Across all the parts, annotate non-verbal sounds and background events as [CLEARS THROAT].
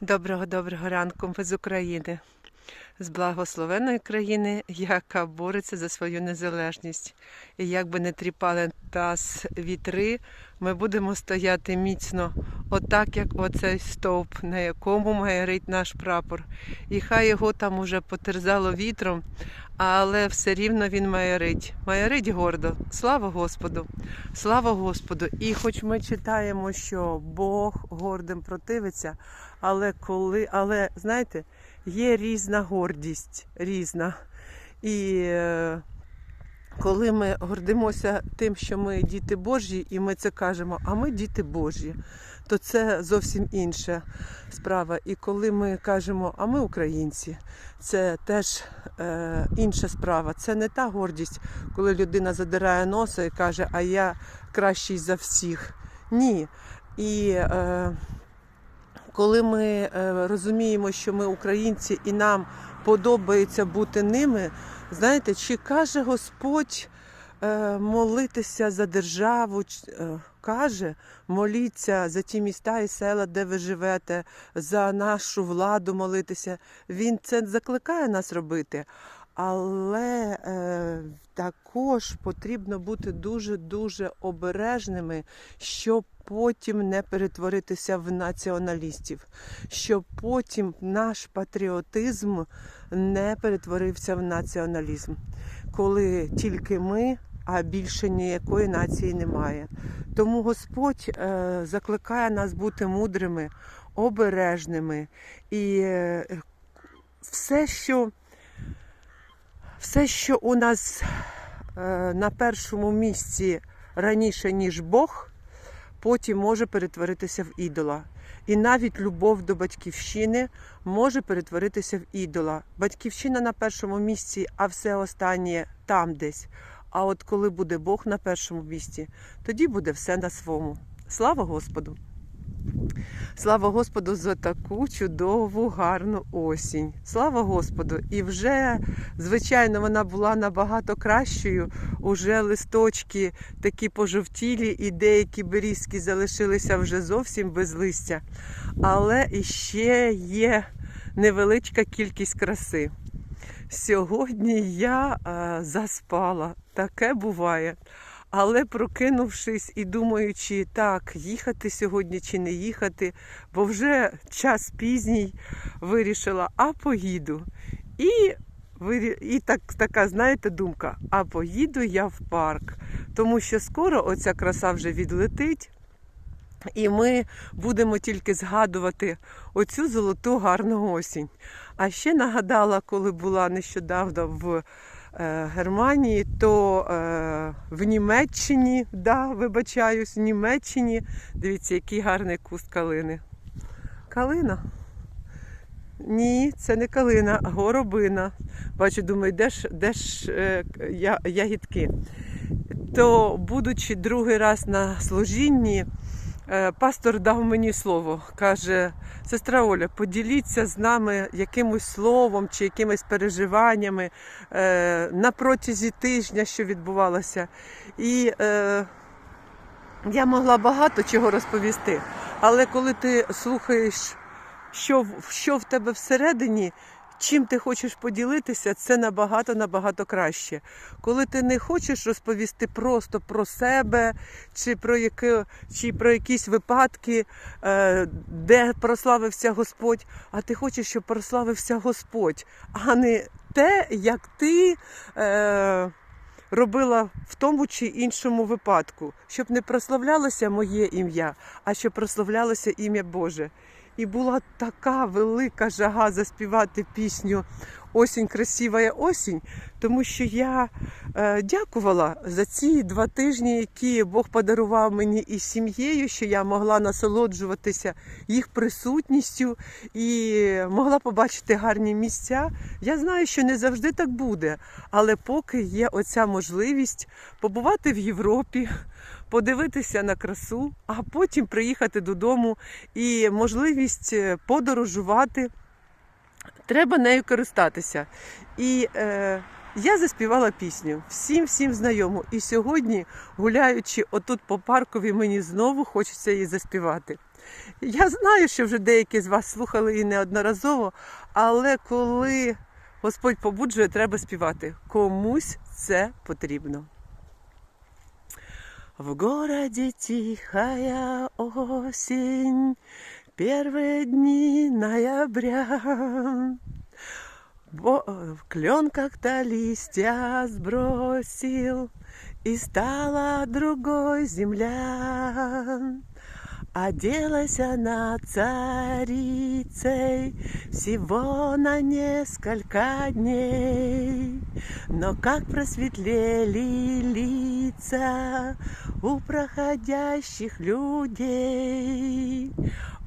Доброго доброго ранку. Ви з України, з благословенної країни, яка бореться за свою незалежність. І як би не тріпали нас вітри, ми будемо стояти міцно, отак, як оцей стовп, на якому майорить наш прапор. І хай його там уже потерзало вітром, але все рівно він майорить. Майорить гордо. Слава Господу! Слава Господу! І хоч ми читаємо, що Бог гордим противиться. Але коли, але знаєте, є різна гордість, різна. І е, коли ми гордимося тим, що ми діти Божі, і ми це кажемо, а ми діти Божі, то це зовсім інша справа. І коли ми кажемо, а ми українці, це теж е, інша справа. Це не та гордість, коли людина задирає носа і каже, а я кращий за всіх. Ні. І е, коли ми е, розуміємо, що ми українці і нам подобається бути ними, знаєте, чи каже Господь е, молитися за державу, е, каже, моліться за ті міста і села, де ви живете, за нашу владу молитися. Він це закликає нас робити. Але е, також потрібно бути дуже-дуже обережними, щоб потім не перетворитися в націоналістів, щоб потім наш патріотизм не перетворився в націоналізм, коли тільки ми, а більше ніякої нації немає. Тому Господь е, закликає нас бути мудрими, обережними і е, все, що все, що у нас е, на першому місці раніше, ніж Бог, потім може перетворитися в ідола. І навіть любов до батьківщини може перетворитися в ідола. Батьківщина на першому місці, а все останнє там десь. А от коли буде Бог на першому місці, тоді буде все на своєму. Слава Господу! Слава Господу за таку чудову, гарну осінь. Слава Господу! І вже, звичайно, вона була набагато кращою. Уже листочки такі пожовтілі, і деякі берізки залишилися вже зовсім без листя. Але іще є невеличка кількість краси. Сьогодні я е, заспала, таке буває. Але прокинувшись і думаючи, так, їхати сьогодні чи не їхати, бо вже час пізній вирішила, а поїду. І, і так, така, знаєте, думка, а поїду я в парк, тому що скоро оця краса вже відлетить. І ми будемо тільки згадувати оцю золоту гарну осінь. А ще нагадала, коли була нещодавно в Германії, то е, в Німеччині, да, вибачаюсь, в Німеччині. Дивіться, який гарний куст калини. Калина? Ні, це не калина, а горобина. Бачу, думаю, де ж, де ж е, я, ягідки. То, будучи другий раз на служінні, е, пастор дав мені слово. Каже, сестра Оля, поділіться з нами якимось словом чи якимись переживаннями е, на протязі тижня, що відбувалося. І е, я могла багато чого розповісти. Але коли ти слухаєш, що, що в тебе всередині, чим ти хочеш поділитися, це набагато набагато краще. Коли ти не хочеш розповісти просто про себе чи про, яке, чи про якісь випадки, е, де прославився Господь, а ти хочеш, щоб прославився Господь, а не те, як ти. Е, робила в тому чи іншому випадку, щоб не прославлялося моє ім'я, а щоб прославлялося ім'я Боже. І була така велика жага заспівати пісню Осінь, красива осінь, тому що я е, дякувала за ці два тижні, які Бог подарував мені із сім'єю, що я могла насолоджуватися їх присутністю і могла побачити гарні місця. Я знаю, що не завжди так буде, але поки є оця можливість побувати в Європі, подивитися на красу, а потім приїхати додому і можливість е, подорожувати. Треба нею користатися. І е, я заспівала пісню всім всім знайому. І сьогодні, гуляючи отут по паркові, мені знову хочеться її заспівати. Я знаю, що вже деякі з вас слухали і неодноразово, але коли Господь побуджує, треба співати. Комусь це потрібно. В городе тихая осень, первые дни ноября. Бо- Клен как-то листья сбросил, и стала другой земля. Оделась она царицей всего на несколько дней. Но как просветлели лица у проходящих людей.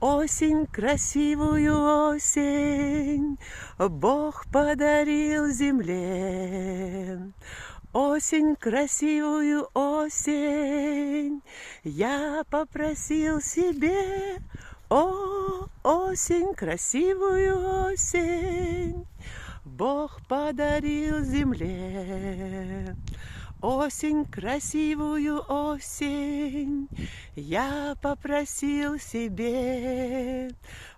Осень, красивую осень, Бог подарил земле. Осень, красивую осень, я попросил себе. О, осень, красивую осень, Бог подарил земле. Осень, красивую осень, я попросил себе.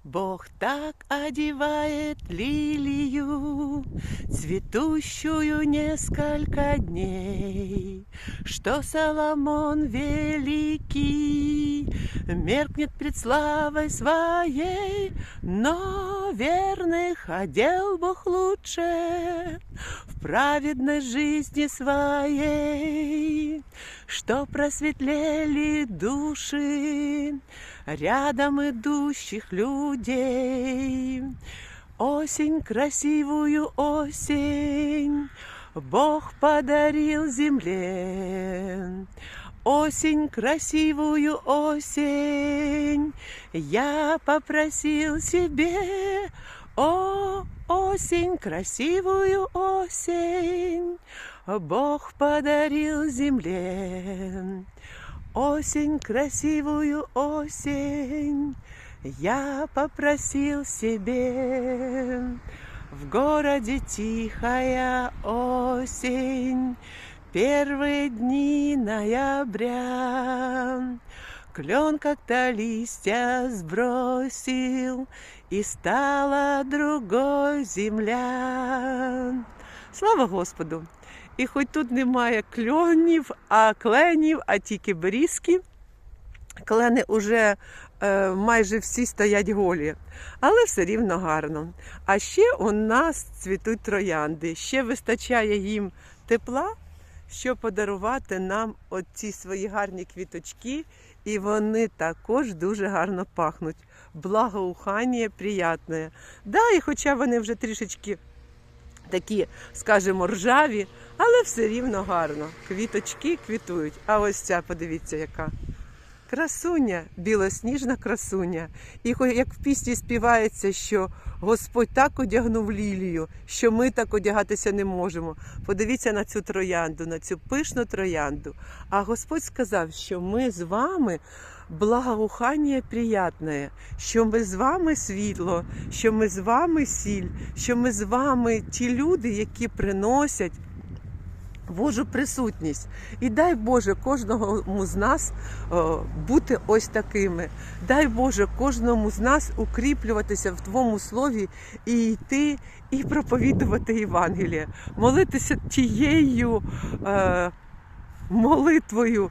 Бог так одевает лилию, цветущую несколько дней, что Соломон великий меркнет пред славой своей, но верных одел Бог лучше в праведной жизни своей, что просветлели души рядом идущих людей. Осень, красивую осень, Бог подарил земле. Осень, красивую осень, я попросил себе. О, осень, красивую осень, Бог подарил земле. Осень, красивую осень, я попросил себе. В городе тихая осень, первые дни ноября. Клен как-то листья сбросил, и стала другой земля. Слава Господу! І хоч тут немає кльонів, а кленів, а тільки берізки. Клени вже е, майже всі стоять голі, але все рівно гарно. А ще у нас цвітуть троянди. Ще вистачає їм тепла, щоб подарувати нам оці свої гарні квіточки, і вони також дуже гарно пахнуть. Благоухання приятне. Да, і хоча вони вже трішечки такі, скажімо, ржаві, але все рівно гарно. Квіточки квітують. А ось ця, подивіться, яка. Красуня, білосніжна красуня. І як в пісні співається, що Господь так одягнув лілію, що ми так одягатися не можемо. Подивіться на цю троянду, на цю пишну троянду. А Господь сказав, що ми з вами благоухання приятне, що ми з вами світло, що ми з вами сіль, що ми з вами ті люди, які приносять Божу присутність. І дай Боже кожному з нас бути ось такими. Дай Боже кожному з нас укріплюватися в Твоєму слові і йти і проповідувати Євангеліє, молитися тією е, молитвою.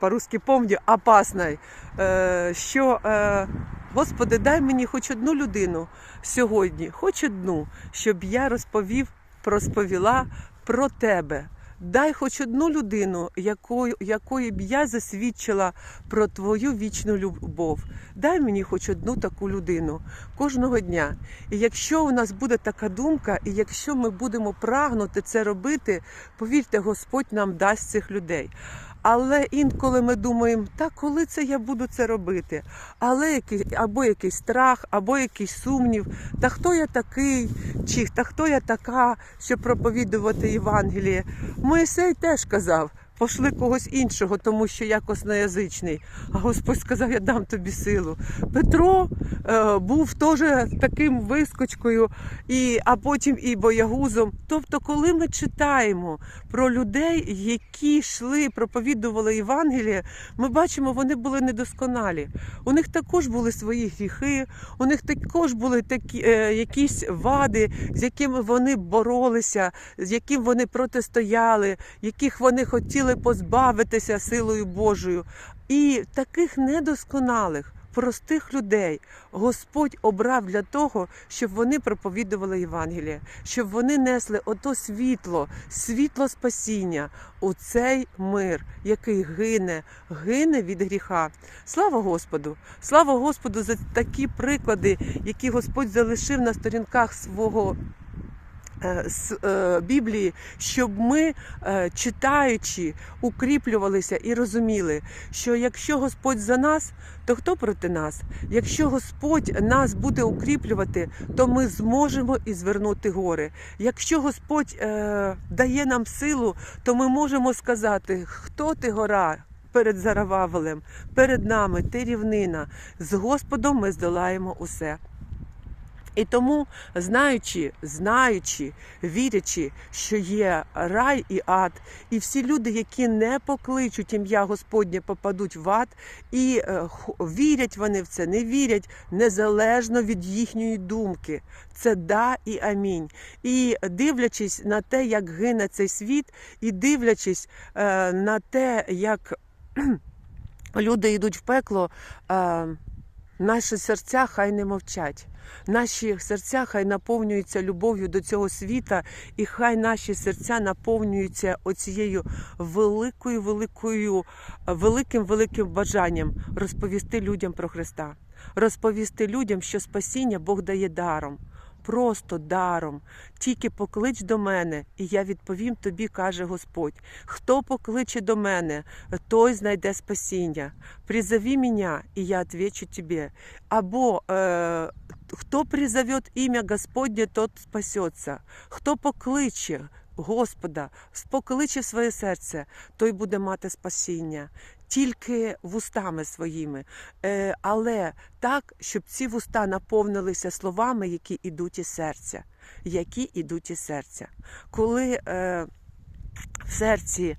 По-русски помню, опасной, е, що е, Господи, дай мені хоч одну людину сьогодні, хоч одну, щоб я розповів, розповіла про тебе. Дай хоч одну людину, якою, якої б я засвідчила про твою вічну любов. Дай мені хоч одну таку людину кожного дня. І якщо у нас буде така думка, і якщо ми будемо прагнути це робити, повірте, Господь нам дасть цих людей. Але інколи ми думаємо, та коли це я буду це робити? Але який, або якийсь страх, або якийсь сумнів, та хто я такий, чи та хто я така, щоб проповідувати Євангеліє. Моїсей теж казав, пошли когось іншого, тому що я косноязичний. А Господь сказав, я дам тобі силу. Петро е, був теж таким вискочкою, і, а потім і боягузом. Тобто, коли ми читаємо про людей, які йшли, проповідували Євангеліє, ми бачимо, вони були недосконалі. У них також були свої гріхи, у них також були такі е, якісь вади, з якими вони боролися, з яким вони протистояли, яких вони хотіли позбавитися силою Божою. І таких недосконалих. Простих людей Господь обрав для того, щоб вони проповідували Євангеліє, щоб вони несли ото світло, світло спасіння у цей мир, який гине, гине від гріха. Слава Господу! Слава Господу за такі приклади, які Господь залишив на сторінках свого з е, Біблії, щоб ми, е, читаючи, укріплювалися і розуміли, що якщо Господь за нас, то хто проти нас? Якщо Господь нас буде укріплювати, то ми зможемо і звернути гори. Якщо Господь е, дає нам силу, то ми можемо сказати, хто ти гора. Перед Зарававелем, перед нами ти рівнина. З Господом ми здолаємо усе. І тому, знаючи, знаючи, вірячи, що є рай і ад, і всі люди, які не покличуть ім'я Господнє, попадуть в ад, і е, вірять вони в це, не вірять незалежно від їхньої думки. Це да і амінь. І дивлячись на те, як гине цей світ, і дивлячись е, на те, як [CLEARS THROAT] люди йдуть в пекло. Наші серця хай не мовчать. Наші серця хай наповнюються любов'ю до цього світа, і хай наші серця наповнюються оцією великою, великою, великим, великим бажанням розповісти людям про Христа, розповісти людям, що спасіння Бог дає даром. Просто даром. Тільки поклич до мене, і я відповім тобі, каже Господь. Хто покличе до мене, той знайде спасіння. Призови меня, и я отвечу тебе. Або е, хто призовет ім'я Господнє, тот спасеться. Хто покличе Господа, покличе своє серце, той буде мати спасіння. Тільки вустами своїми, е, але так, щоб ці вуста наповнилися словами, які йдуть із серця, які йдуть із серця. Коли е, в серці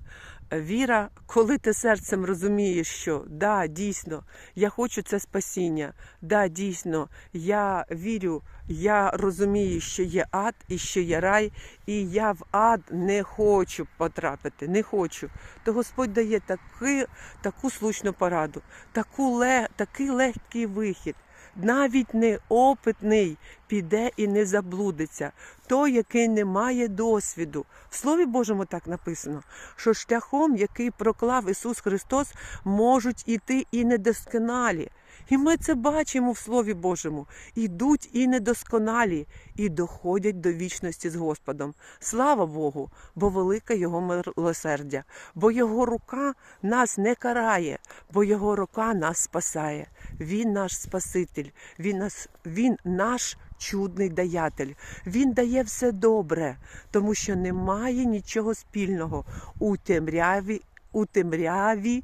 віра, коли ти серцем розумієш, що да, дійсно, я хочу це спасіння, да, дійсно, я вірю, я розумію, що є ад і що є рай, і я в ад не хочу потрапити, не хочу. То Господь дає таки, таку слушну пораду, таку такий легкий вихід. Навіть неопитний піде і не заблудиться. Той, який не має досвіду. В Слові Божому так написано, що шляхом, який проклав Ісус Христос, можуть іти і недосконалі. І ми це бачимо в Слові Божому. Ідуть і недосконалі, і доходять до вічності з Господом. Слава Богу, бо велике Його милосердя, бо Його рука нас не карає, бо Його рука нас спасає. Він наш Спаситель, Він, нас, він наш чудний даятель. Він дає все добре, тому що немає нічого спільного у темряві, у темряві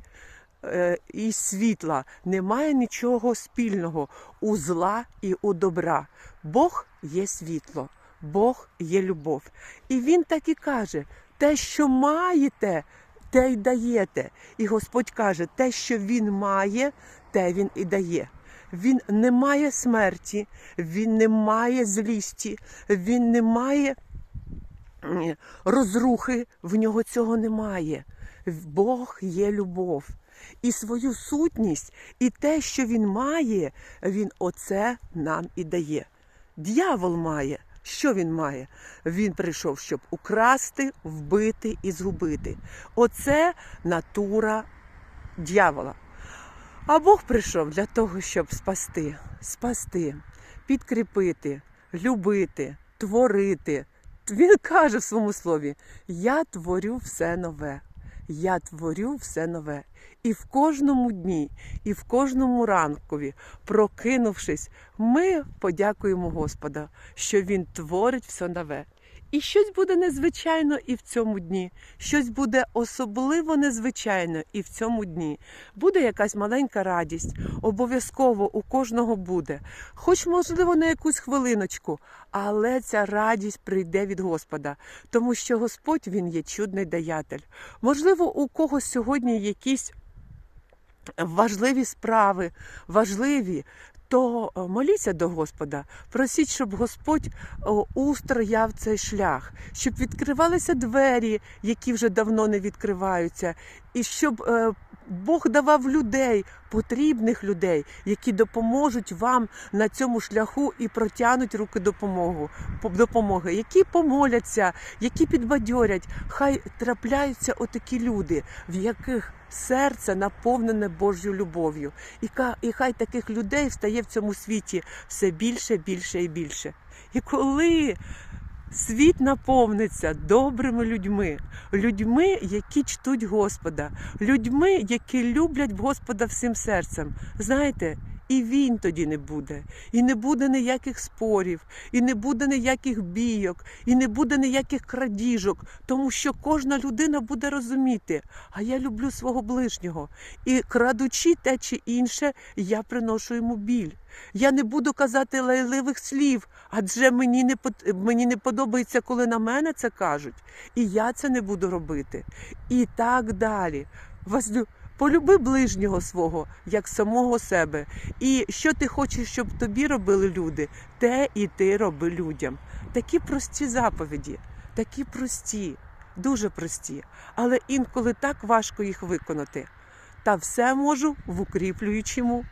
і світла. Немає нічого спільного у зла і у добра. Бог є світло, Бог є любов. І він так і каже: те, що маєте, те й даєте. І Господь каже, те, що він має, те він і дає. Він не має смерті, він не має злісті, він не має розрухи, в нього цього немає. Бог є любов. І свою сутність, і те, що він має, він оце нам і дає. Д'явол має. Що він має? Він прийшов, щоб украсти, вбити і згубити. Оце натура дьявола. А Бог прийшов для того, щоб спасти, спасти, підкріпити, любити, творити. Він каже в своєму слові: Я творю все нове. Я творю все нове. І в кожному дні, і в кожному ранкові, прокинувшись, ми подякуємо Господа, що Він творить все нове. І щось буде незвичайно і в цьому дні. Щось буде особливо незвичайно і в цьому дні. Буде якась маленька радість. Обов'язково у кожного буде. Хоч, можливо, на якусь хвилиночку, але ця радість прийде від Господа, тому що Господь Він є чудний даятель. Можливо, у когось сьогодні якісь важливі справи, важливі. То е, моліться до Господа, просіть, щоб Господь о, устрояв цей шлях, щоб відкривалися двері, які вже давно не відкриваються, і щоб е, Бог давав людей, потрібних людей, які допоможуть вам на цьому шляху і протягнуть руки допомогу, допомоги, які помоляться, які підбадьорять. Хай трапляються отакі люди, в яких серце наповнене Божою любов'ю. І, хай таких людей стає в цьому світі все більше, більше і більше. І коли світ наповниться добрими людьми, людьми, які чтуть Господа, людьми, які люблять Господа всім серцем, знаєте. І він тоді не буде, і не буде ніяких спорів, і не буде ніяких бійок, і не буде ніяких крадіжок, тому що кожна людина буде розуміти, а я люблю свого ближнього. І крадучи те чи інше, я приношу йому біль. Я не буду казати лайливих слів, адже мені не мені не подобається, коли на мене це кажуть, і я це не буду робити. І так далі. Возлю- Полюби ближнього свого, як самого себе. І що ти хочеш, щоб тобі робили люди, те і ти роби людям. Такі прості заповіді, такі прості, дуже прості, але інколи так важко їх виконати. Та все можу в укріплюючому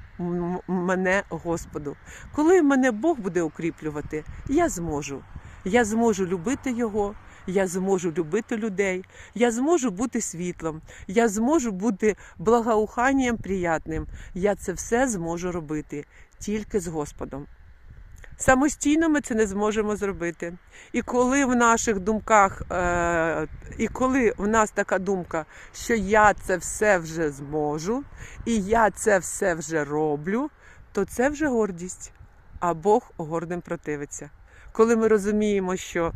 мене Господу. Коли мене Бог буде укріплювати, я зможу. Я зможу любити Його, я зможу любити людей, я зможу бути світлом, я зможу бути благоуханням приятним. Я це все зможу робити тільки з Господом. Самостійно ми це не зможемо зробити. І коли в наших думках, е, і коли в нас така думка, що я це все вже зможу, і я це все вже роблю, то це вже гордість, а Бог гордим противиться. Коли ми розуміємо, що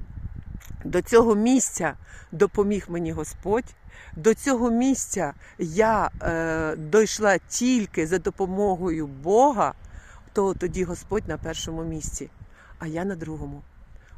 до цього місця допоміг мені Господь, до цього місця я е, дійшла тільки за допомогою Бога, то тоді Господь на першому місці, а я на другому.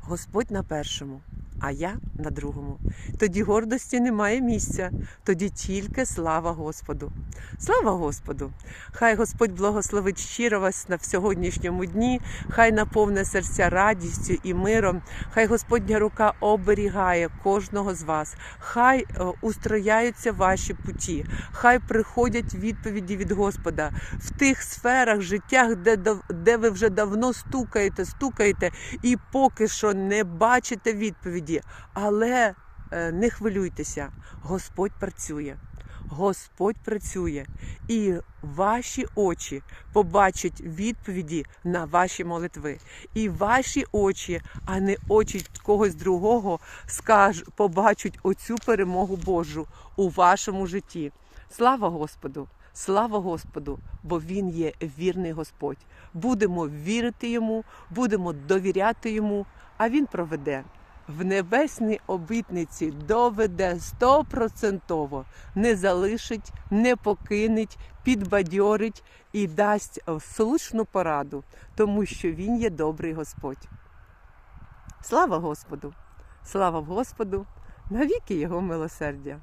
Господь на першому, а я на другому. Тоді гордості немає місця, тоді тільки слава Господу. Слава Господу! Хай Господь благословить щиро вас на сьогоднішньому дні, хай наповне серця радістю і миром, хай Господня рука оберігає кожного з вас, хай е, устрояються ваші путі, хай приходять відповіді від Господа в тих сферах життя, де, де ви вже давно стукаєте, стукаєте, і поки що не бачите відповіді. Але е, не хвилюйтеся, Господь працює. Господь працює, і ваші очі побачать відповіді на ваші молитви. І ваші очі, а не очі когось другого, скаж, побачать оцю перемогу Божу у вашому житті. Слава Господу! Слава Господу, бо Він є вірний Господь. Будемо вірити йому, будемо довіряти йому, а Він проведе. В небесній обітниці доведе стопроцентово, не залишить, не покинеть, підбадьорить і дасть слушну пораду, тому що Він є добрий Господь. Слава Господу! Слава Господу! Навіки Його милосердя!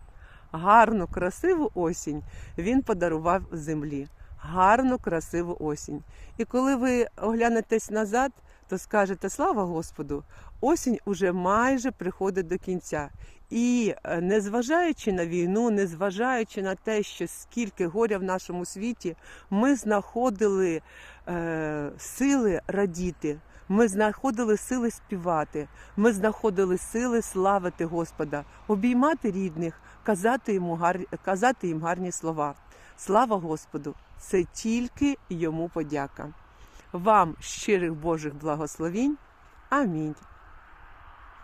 Гарну, красиву осінь він подарував землі. Гарну, красиву осінь. І коли ви оглянетесь назад, то скажете слава Господу, осінь уже майже приходить до кінця. І е, незважаючи на війну, незважаючи на те, що скільки горя в нашому світі, ми знаходили е, сили радіти. Ми знаходили сили співати, ми знаходили сили славити Господа, обіймати рідних, казати, йому гар... казати їм гарні слова. Слава Господу! Це тільки йому подяка. Вам щирих Божих благословінь. Амінь.